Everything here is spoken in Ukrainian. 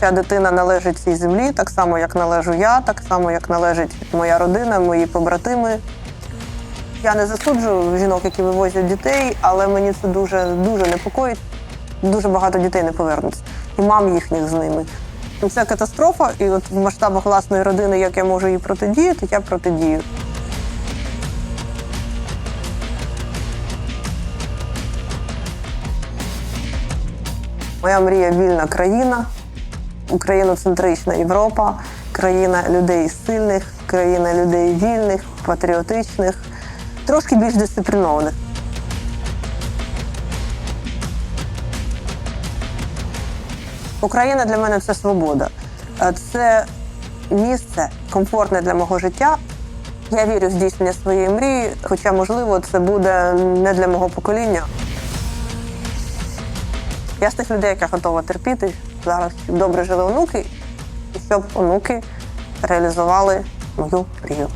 Ця дитина належить цій землі, так само, як належу я, так само, як належить моя родина, мої побратими. Я не засуджую жінок, які вивозять дітей, але мені це дуже дуже непокоїть. Дуже багато дітей не повернуться. І мам їхніх з ними. Ну, Це катастрофа, і от в масштабах власної родини, як я можу їй протидіяти, я протидію. Моя мрія вільна країна, україноцентрична Європа, країна людей сильних, країна людей вільних, патріотичних, трошки більш дисциплінованих. Україна для мене це свобода. Е, Це місце комфортне для мого життя. Я вірю в здійснення своєї мрії, хоча, можливо, це буде не для мого покоління. Я з тих людей, яка готова терпіти зараз, добре жили онуки, і щоб онуки реалізували мою мрію.